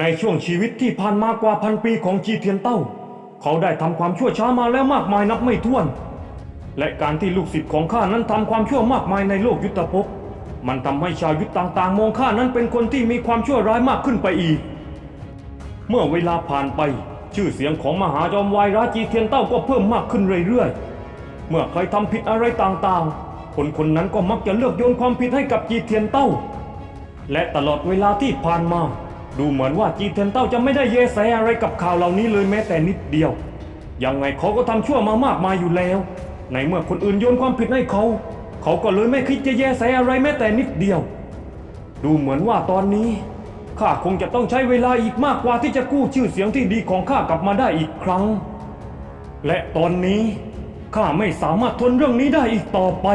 ในช่วงชีวิตที่ผ่านมากว่าพันปีของจีเทียนเต้า เขาได้ทำความชั่วช้ามาแล้วมากมายนับไม่ถ้วน และการที่ลูกศิษย์ของข้านั้นทำความชั่วมากมายในโลกยุทธภพ มันทำให้ชาวยุทธต่างๆ มองข้านั้นเป็นคนที่มีความชั่วร้ายมากขึ้นไปอีก เมื่อเวลาผ่านไป ชื่อเสียงของมหาจอมวายราจีเทียนเต้าก็เพิ่มมากขึ้นเรื่อยๆ เมื่อใครทำผิดอะไรต่างๆ คนคนนั้นก็มักจะเลือกโยนความผิดให้กับจีเทียนเต้า และตลอดเวลาที่ผ่านมา ดูเหมือนว่าจีเทนเต้าจะไม่ได้เยแสอะไรกับข่าวเหล่านี้เลยแม้แต่นิดเดียว ยังไงเขาก็ทำชั่วมามากมายอยู่แล้ว ในเมื่อคนอื่นโยนความผิดให้เขา เขาก็เลยไม่คิดจะแยแสอะไรแม้แต่นิดเดียว ดูเหมือนว่าตอนนี้ข้าคงจะต้องใช้เวลาอีกมากกว่าที่จะกู้ชื่อเสียงที่ดีของข้ากลับมาได้อีกครั้ง และตอนนี้ข้าไม่สามารถทนเรื่องนี้ได้อีกต่อไป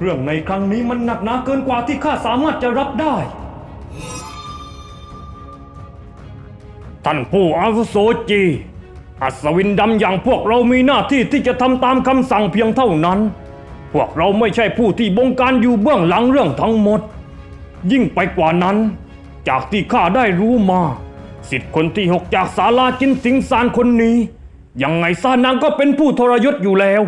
เรื่องในครั้งนี้มันหนักหนาเกินกว่าที่ข้าสามารถจะรับได้ ท่านผู้อาวุโสจี อัศวินดำอย่างพวกเรามีหน้าที่ที่จะทำตามคำสั่งเพียงเท่านั้น พวกเราไม่ใช่ผู้ที่บงการอยู่เบื้องหลังเรื่องทั้งหมด ยิ่งไปกว่านั้น จากที่ข้าได้รู้มาสิทธิ์คนที่หกจากศาลาจินสิงซานคนนี้ ยังไงซานางก็เป็นผู้ทรยศอยู่แล้ว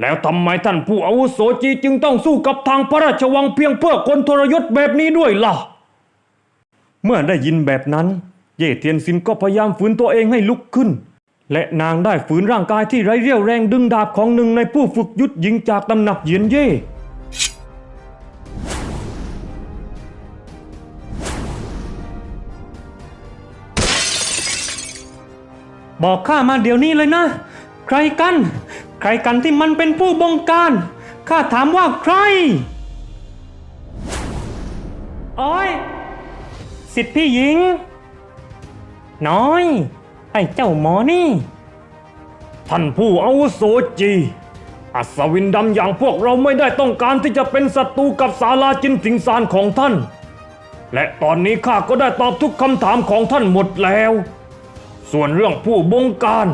แล้วทำไมท่านผู้อาวุโสจีจึงต้องสู้กับทางพระราชวังเพียงเพื่อคนทรยศแบบนี้ด้วยล่ะ เมื่อได้ยินแบบนั้น ย่เทียนซินก็พยายามฝืนตัวเองให้ลุกขึ้น และนางได้ฝืนร่างกายที่ไร้เรี่ยวแรงดึงดาบของหนึ่งในผู้ฝึกยุทธหญิงจากตำหนักเยียนเย่บอกข้ามาเดี๋ยวนี้เลยนะ ใครกัน ใครกันที่มันเป็นผู้บงการ ข้าถามว่าใครโอ้ยสิทธิพี่หญิง น้อย ไอ้เจ้าหมอนี่ ท่านผู้อาวุโสจี อัศวินดำอย่างพวกเราไม่ได้ต้องการที่จะเป็นศัตรูกับศาลาจินสิงซานของท่าน และตอนนี้ข้าก็ได้ตอบทุกคำถามของท่านหมดแล้ว ส่วนเรื่องผู้บงการ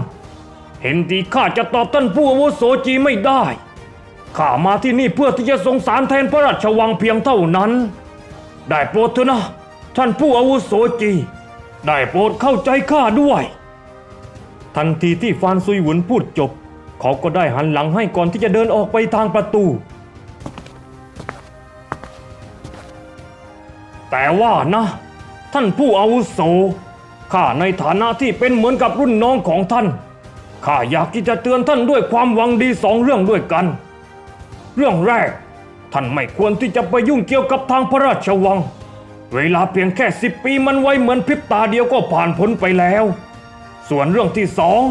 เห็นทีข้าจะตอบท่านผู้อาวุโสจีไม่ได้ข้ามาที่นี่เพื่อที่จะสงสารแทนพระราชวังเพียงเท่านั้น ได้โปรดเถอะนะ ท่านผู้อาวุโสจี ได้โปรดเข้าใจข้าด้วย ทันทีที่ฟานซุยหวุนพูดจบ เขาก็ได้หันหลังให้ก่อนที่จะเดินออกไปทางประตู แต่ว่านะ ท่านผู้อาวุโสข้าในฐานะที่เป็นเหมือนกับรุ่นน้องของท่านข้าอยากที่จะเตือนท่านด้วยความหวังดีสองเรื่องด้วยกัน เรื่องแรก ท่านไม่ควรที่จะไปยุ่งเกี่ยวกับทางพระราชวัง เวลาเพียงแค่สิบปีมันไวเหมือนพริบตาเดียวก็ผ่านพ้นไปแล้ว ส่วนเรื่องที่สอง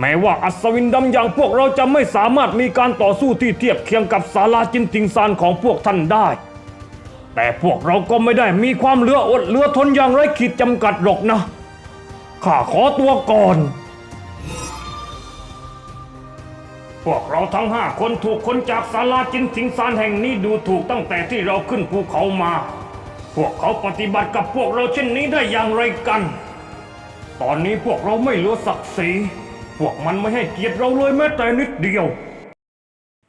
แม้ว่าอัศวินดำอย่างพวกเราจะไม่สามารถมีการต่อสู้ที่เทียบเคียงกับศาลาจินติงซานของพวกท่านได้ แต่พวกเราก็ไม่ได้มีความเลืออดเลือทนอย่างไร้ขีดจำกัดหรอกนะ ข้าขอตัวก่อน พวกเราทั้งห้าคนถูกคนจากศาลาจินสิงซานแห่งนี้ดูถูกตั้งแต่ที่เราขึ้นภูเขามา พวกเขาปฏิบัติกับพวกเราเช่นนี้ได้อย่างไรกัน ตอนนี้พวกเราไม่เหลือศักดิ์ศรี พวกมันไม่ให้เกียรติเราเลยแม้แต่นิดเดียว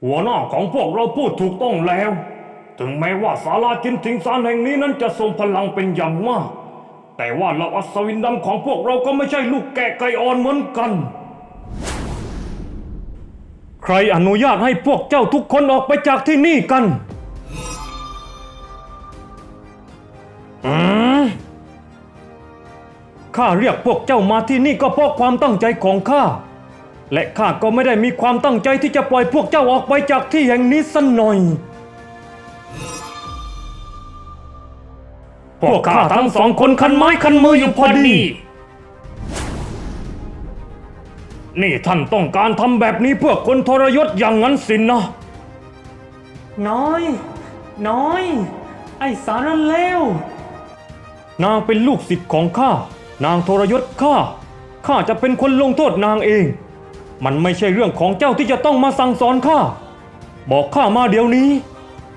หัวหน้าของพวกเราพูดถูกต้องแล้ว ถึงแม้ว่าศาลาจินสิงซานแห่งนี้นั้นจะทรงพลังเป็นอย่างมาก แต่ว่าเราอัศวินดำของพวกเราก็ไม่ใช่ลูกแกะไก่อ่อนเหมือนกัน ใครอนุญาตให้พวกเจ้าทุกคนออกไปจากที่นี่กัน ข้าเรียกพวกเจ้ามาที่นี่ก็เพราะความตั้งใจของข้า และข้าก็ไม่ได้มีความตั้งใจที่จะปล่อยพวกเจ้าออกไปจากที่แห่งนี้สันหน่อย พวกข้าทั้งสองคนคันไม้คันมืออยู่พอดี นี่ท่านต้องการทำแบบนี้เพื่อคนทรยศอย่างนั้นสินนะ น้อย น้อย ไอ้สารเลว นางเป็นลูกศิษย์ของข้า นางทรยศข้า ข้าจะเป็นคนลงโทษนางเอง มันไม่ใช่เรื่องของเจ้าที่จะต้องมาสั่งสอนข้า บอกข้ามาเดี๋ยวนี้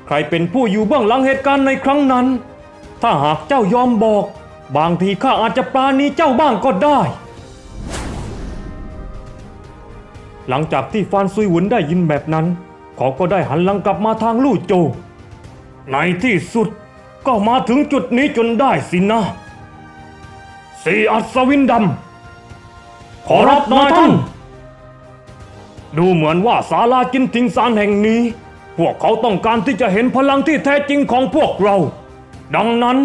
ใครเป็นผู้อยู่เบื้องหลังเหตุการณ์ในครั้งนั้น ถ้าหากเจ้ายอมบอก บางทีข้าอาจจะปราณีเจ้าบ้างก็ได้ หลังจากที่ฟานซุยหวนได้ยินแบบนั้น เขาก็ได้หันหลังกลับมาทางลู่โจ ในที่สุด ก็มาถึงจุดนี้จนได้สินะสีอัศวินดำ ขอรับนายท่าน ดูเหมือนว่าศาลาจินทิงซานแห่งนี้ พวกเขาต้องการที่จะเห็นพลังที่แท้จริงของพวกเรา ดังนั้น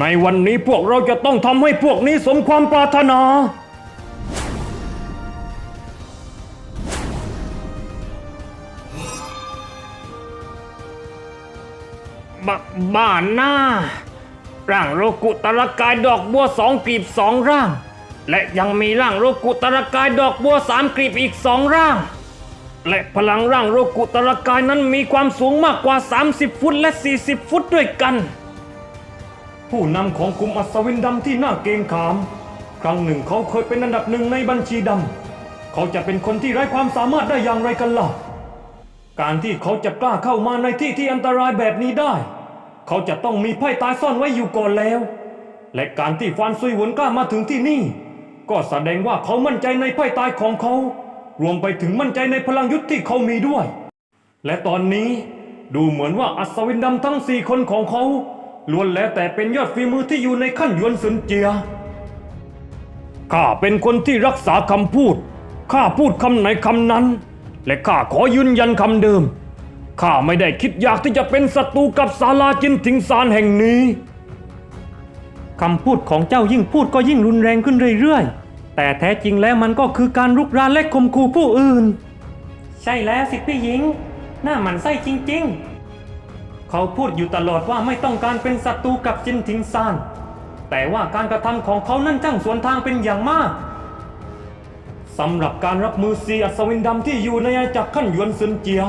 ในวันนี้พวกเราจะต้องทำให้พวกนี้สมความปรารถนา บบ้านหน้า ร่างโรกุตรกายดอกบัวสองกลีบสองร่าง และยังมีร่างโรกุตรกายดอกบัวสามกลีบอีกสองร่าง และพลังร่างโรกุตรกายนั้นมีความสูงมากกว่า 30 ฟุตและ 40 ฟุตด้วยกัน ผู้นำของกลุ่มอัศวินดำที่น่าเกรงขาม ครั้งหนึ่งเขาเคยเป็นอันดับหนึ่งในบัญชีดำเขาจะเป็นคนที่ไร้ความสามารถได้อย่างไรกันล่ะการที่เขาจะกล้าเข้ามาในที่ที่อันตรายแบบนี้ได้ เขาจะต้องมีไพ่ตายซ่อนไว้อยู่ก่อนแล้ว และการที่ฟานซุยหวนกล้ามาถึงที่นี่ ก็แสดงว่าเขามั่นใจในไพ่ตายของเขา รวมไปถึงมั่นใจในพลังยุทธที่เขามีด้วย และตอนนี้ดูเหมือนว่าอัศวินดำทั้งสี่คนของเขาล้วนแล้วแต่เป็นยอดฝีมือที่อยู่ในขั้นยวนสุนเจีย ข้าเป็นคนที่รักษาคำพูด ข้าพูดคำไหนคำนั้น และข้าขอยืนยันคำเดิม ข้าไม่ได้คิดอยากที่จะเป็นศัตรูกับศาลาจินถิงซานแห่งนี้คำพูดของเจ้ายิ่งพูดก็ยิ่งรุนแรงขึ้นเรื่อยๆ แต่แท้จริงแล้วมันก็คือการรุกรานและข่มขู่ผู้อื่น ใช่แล้วสิพี่หญิง หน้าหมันไส้จริงๆ เขาพูดอยู่ตลอดว่าไม่ต้องการเป็นศัตรูกับจินทิงซาน แต่ว่าการกระทำของเขานั้นช่างสวนทางเป็นอย่างมากสำหรับการรับมือซีอัศวินดำที่อยู่ในอาจักรขั้นยวนซินเจีย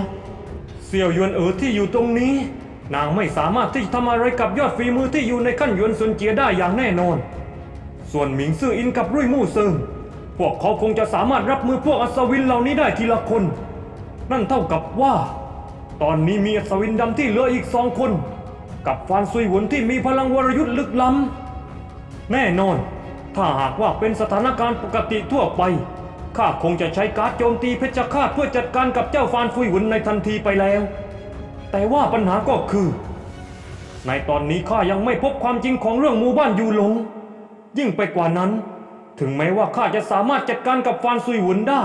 เสี่ยวหยวนเอ๋อที่อยู่ตรงนี้ นางไม่สามารถที่จะทำอะไรกับยอดฝีมือที่อยู่ในขั้นหยวนซินเจียได้อย่างแน่นอน ส่วนหมิงซื่ออินกับรุ่ยมู่เซิงพวกเขาคงจะสามารถรับมือพวกอัศวินเหล่านี้ได้ทีละคน นั่นเท่ากับว่า ตอนนี้มีอัศวินดำที่เหลืออีกสองคน กับฟานซุยหวนที่มีพลังวรยุทธ์ลึกล้ำแน่นอน ถ้าหากว่าเป็นสถานการณ์ปกติทั่วไป ข้าคงจะใช้การโจมตีเพชฌฆาตเพื่อจัดการกับเจ้าฟานฟุยหวุนในทันทีไปแล้ว แต่ว่าปัญหาก็คือ ในตอนนี้ข้ายังไม่พบความจริงของเรื่องหมู่บ้านยูหลง ยิ่งไปกว่านั้น ถึงแม้ว่าข้าจะสามารถจัดการกับฟานซุยหวุนได้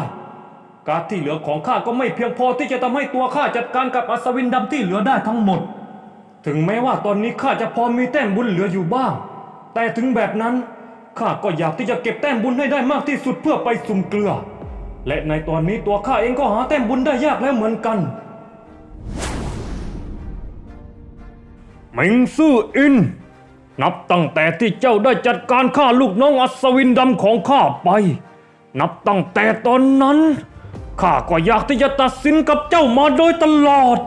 การที่เหลือของข้าก็ไม่เพียงพอที่จะทำให้ตัวข้าจัดการกับอัศวินดำที่เหลือได้ทั้งหมด ถึงแม้ว่าตอนนี้ข้าจะพอมีแต้มบุญเหลืออยู่บ้าง แต่ถึงแบบนั้น ข้าก็อยากที่จะเก็บแต้มบุญให้ได้มากที่สุดเพื่อไปสุ่มเกลือ และในตอนนี้ตัวข้าเองก็หาแต้มบุญได้ยากแล้วเหมือนกันเมิงซื่ออิน นับตั้งแต่ที่เจ้าได้จัดการฆ่าลูกน้องอัศวินดำของข้าไป นับตั้งแต่ตอนนั้นข้าก็อยากที่จะตัดสินกับเจ้ามาโดยตลอด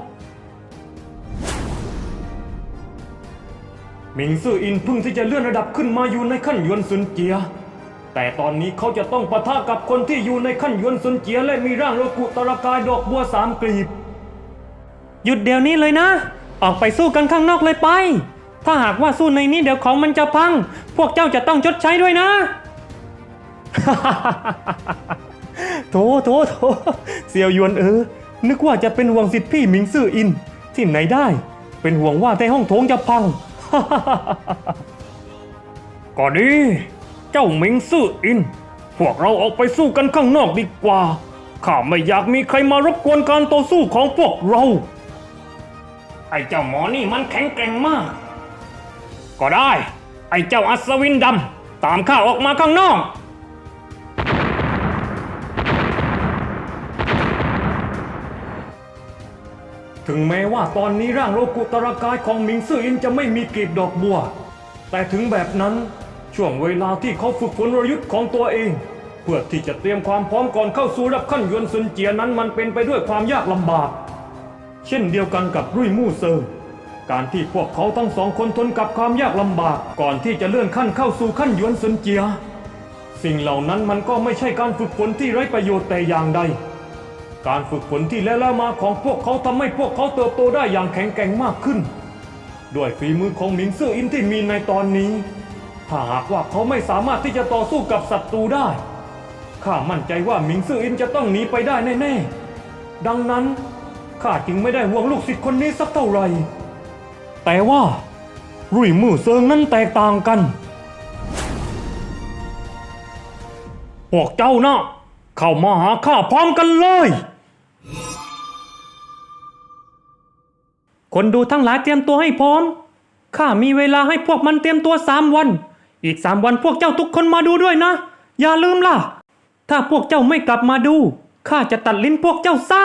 หมิงซื่ออินเพิ่งที่จะเลื่อนระดับขึ้นมาอยู่ในขั้นยวนซุนเจีย แต่ตอนนี้เขาจะต้องปะทะกับคนที่อยู่ในขั้นยวนซุนเจียและมีร่างโลกุตระกายดอกบัวสามกลีบ หยุดเดี๋ยวนี้เลยนะ ออกไปสู้กันข้างนอกเลยไป ถ้าหากว่าสู้ในนี้เดี๋ยวของมันจะพัง พวกเจ้าจะต้องชดใช้ด้วยนะโถโถโถเสี่ยวยวนเออ นึกว่าจะเป็นห่วงสิทธิพี่หมิงซื่ออิน ที่ไหนได้ เป็นห่วงว่าในห้องโถงจะพัง ก็ดีเจ้าหมิงซื่ออิน พวกเราออกไปสู้กันข้างนอกดีกว่า ข้าไม่อยากมีใครมารบกวนการต่อสู้ของพวกเรา ไอ้เจ้าหมอนี่มันแข็งแกร่งมาก ก็ได้ ไอ้เจ้าอัศวินดำ ตามข้าออกมาข้างนอก ถึงแม้ว่าตอนนี้ร่างโลกุตระกายของหมิงซื่ออินจะไม่มีกลีบดอกบัว แต่ถึงแบบนั้นช่วงเวลาที่เขาฝึกฝนวรยุทธ์ของตัวเอง เพื่อที่จะเตรียมความพร้อมก่อนเข้าสู่รับขั้นยวนซุนเจียนั้นมันเป็นไปด้วยความยากลำบาก เช่นเดียวกันกับรุ่ยมู่เซิงการที่พวกเขาทั้งสองคนทนกับความยากลำบากก่อนที่จะเลื่อนขั้นเข้าสู่ขั้นยวนซุนเจีย สิ่งเหล่านั้นมันก็ไม่ใช่การฝึกฝนที่ไร้ประโยชน์แต่อย่างใด การฝึกฝนที่แล้วแล้วมาของพวกเขาทำให้พวกเขาเติบโตได้อย่างแข็งแกร่งมากขึ้น ด้วยฝีมือของหมิงซื่ออินที่มีในตอนนี้ ถ้าหากว่าเขาไม่สามารถที่จะต่อสู้กับศัตรูได้ข้ามั่นใจว่าหมิงซื่ออินจะต้องหนีไปได้แน่ๆดังนั้นข้าจึงไม่ได้ห่วงลูกศิษย์คนนี้สักเท่าไหร่แต่ว่ารุ่ยมู่เซิงนั้นแตกต่างกันวกเจ้านะเข้ามาหาข้าพร้อมกันเลย คนดูทั้งหลายเตรียมตัวให้พร้อม ข้ามีเวลาให้พวกมันเตรียมตัวสามวัน อีกสามวันพวกเจ้าทุกคนมาดูด้วยนะ อย่าลืมล่ะ ถ้าพวกเจ้าไม่กลับมาดู ข้าจะตัดลิ้นพวกเจ้าซะ